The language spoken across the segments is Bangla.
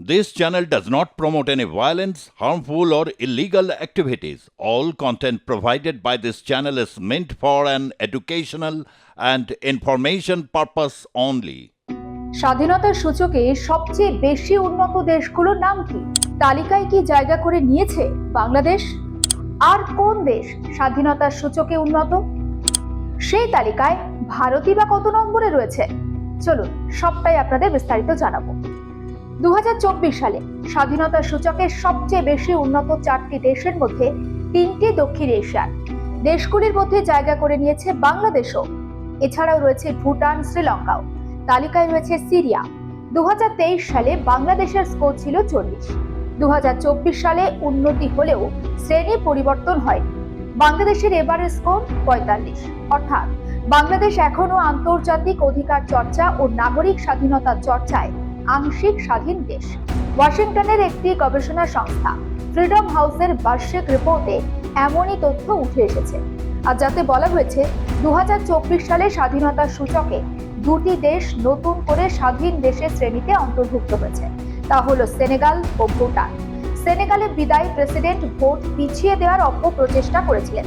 This channel does not promote any violence, harmful, or illegal activities. All content provided by this channel is meant for an educational and information purpose only. স্বাধীনতার সূচকে সবচেয়ে বেশি উন্নত দেশগুলোর নাম কি তালিকায় কি জায়গা করে নিয়েছে বাংলাদেশ আর কোন দেশ স্বাধীনতার সূচকে উন্নত সেই তালিকায় ভারতই বা কত নম্বরে রয়েছে চলুন সবটাই আপনাদের বিস্তারিত জানাব দু হাজার চব্বিশ সালে স্বাধীনতার সূচকে সবচেয়ে বেশি উন্নত চারটি দেশের মধ্যে তিনটি দক্ষিণ এশিয়ার। দেশগুলির মধ্যে জায়গা করে নিয়েছে বাংলাদেশও। এছাড়াও রয়েছে ভুটান, শ্রীলঙ্কাও। তালিকায় রয়েছে সিরিয়া। দুহাজার তেইশ সালে বাংলাদেশের স্কোর ছিল চল্লিশ। দু সালে উন্নতি হলেও শ্রেণি পরিবর্তন হয়। বাংলাদেশের এবারের স্কোর পঁয়তাল্লিশ। অর্থাৎ বাংলাদেশ এখনও আন্তর্জাতিক অধিকার চর্চা ও নাগরিক স্বাধীনতা চর্চায় আংশিক স্বাধীন দেশ। ওয়াশিংটনের একটি গবেষণা সংস্থা, ফ্রিডম হাউসের বার্ষিক রিপোর্টে এমনই তথ্য উঠে এসেছে। আর যাতে বলা হয়েছে, দুহাজার চব্বিশ সালে স্বাধীনতার সূচকে দুটি দেশ নতুন করে স্বাধীন দেশের শ্রেণীতে অন্তর্ভুক্ত হয়েছে। তা হলো সেনেগাল ও ভুটান। সেনেগালে বিদায়ী প্রেসিডেন্ট ভোট পিছিয়ে দেওয়ার অপপ্রচেষ্টা করেছিলেন।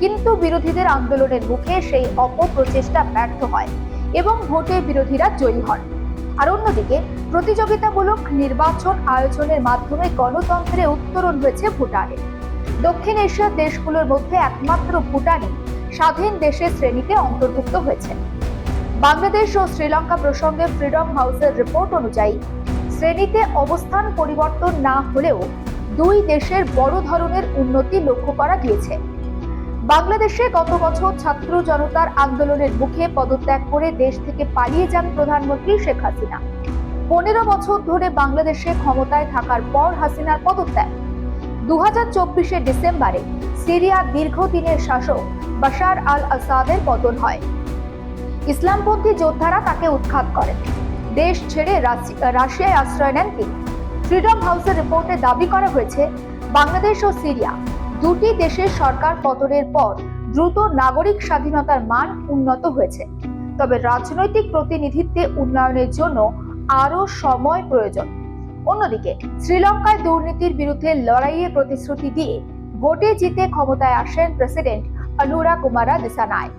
কিন্তু বিরোধীদের আন্দোলনের মুখে সেই অপপ্রচেষ্টা ব্যর্থ হয় এবং ভোটে বিরোধীরা জয়ী হন। আর অন্যদিকে, প্রতিযোগিতামূলক নির্বাচন আয়োজনের মাধ্যমে গণতন্ত্রে উত্তরণ হয়েছে ভুটানে দক্ষিণ এশিয়ার দেশগুলোর মধ্যে একমাত্র ভুটানই স্বাধীন দেশের শ্রেণীতে অন্তর্ভুক্ত হয়েছে বাংলাদেশ ও শ্রীলঙ্কা প্রসঙ্গে ফ্রিডম হাউসের রিপোর্ট অনুযায়ী, শ্রেণীতে অবস্থান পরিবর্তন না হলেও দুই দেশের বড় ধরনের উন্নতি লক্ষ্য করা গিয়েছে। বাংলাদেশে গত বছর ছাত্র জনতার আন্দোলনের মুখে পদত্যাগ করে দেশ থেকে পালিয়ে যান প্রধানমন্ত্রী শেখ হাসিনা। পনেরো বছর ধরে বাংলাদেশে ক্ষমতায় থাকার পর হাসিনার পদত্যাগ। দু হাজার ডিসেম্বরে সিরিয়ার দীর্ঘদিনের শাসক বাশার আল আসাদের পতন হয়। ইসলামপন্থী যোদ্ধারা তাকে উৎখাত করেন। দেশ ছেড়ে রাশিয়ায় আশ্রয় নেন তিনি। ফ্রিডম হাউসের রিপোর্টে দাবি করা হয়েছে, বাংলাদেশ ও সিরিয়া দুটি দেশের সরকার পতনের পর দ্রুত নাগরিক স্বাধীনতার মান উন্নত হয়েছে। তবে রাজনৈতিক প্রতিনিধিত্বে উন্নয়নের জন্য আরও সময় প্রয়োজন। অন্যদিকে, শ্রীলঙ্কায় দুর্নীতির বিরুদ্ধে লড়াইয়ে প্রতিশ্রুতি দিয়ে ভোটে জিতে ক্ষমতায় আসেন প্রেসিডেন্ট অনুরা কুমারা দিসানায়ক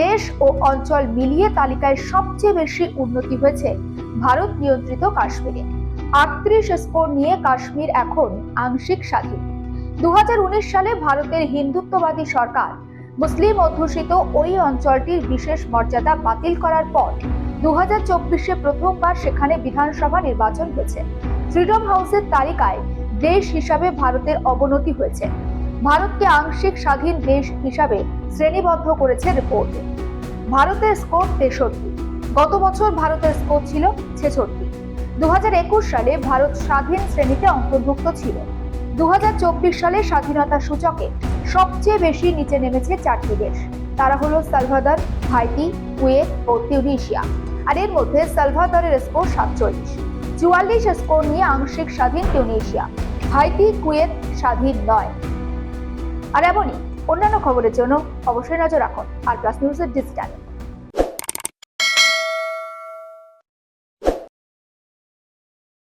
দেশ ও অঞ্চল মিলিয়ে তালিকায় সবচেয়ে বেশি উন্নতি হয়েছে ভারত নিয়ন্ত্রিত কাশ্মীরে। আটত্রিশ স্কোর নিয়ে কাশ্মীর এখন আংশিক স্বাধীন। উনিশ সালে ভারতের হিন্দুত্ববাদী সরকার মুসলিম অধ্যুষিত ওই অঞ্চলটির বিশেষ মর্যাদা বাতিল করার পর দু হাজার চব্বিশে প্রথমবার সেখানে বিধানসভা নির্বাচন হয়েছে। ফ্রিডম হাউসের তালিকায় দেশ হিসাবে ভারতের অবনতি হয়েছে। ভারতকে আংশিক স্বাধীন দেশ হিসাবে শ্রেণীবদ্ধ করেছে রিপোর্ট। ভারতের স্কোর তেষট্টি। গত বছর ভারতের স্কোর ছিল ছেষট্টি। দু সালে ভারত স্বাধীন শ্রেণীতে অন্তর্ভুক্ত ছিল। দু সালে স্বাধীনতা সূচকে সবচেয়ে বেশি নিচে নেমেছে চারটি দেশ। তারা হলো সালভাদর হাইতি কুয়েত ও তিউনিশিয়া। আর এর মধ্যে সালভাদরের স্কোর সাতচল্লিশ। চুয়াল্লিশ স্কোর নিয়ে আংশিক স্বাধীন তিউনিশিয়া। হাইতি কুয়েত স্বাধীন নয়। আর এমনই অন্যান্য খবরের জন্য অবশ্যই নজর রাখুন আর প্লাস নিউজের ডিজিটালে।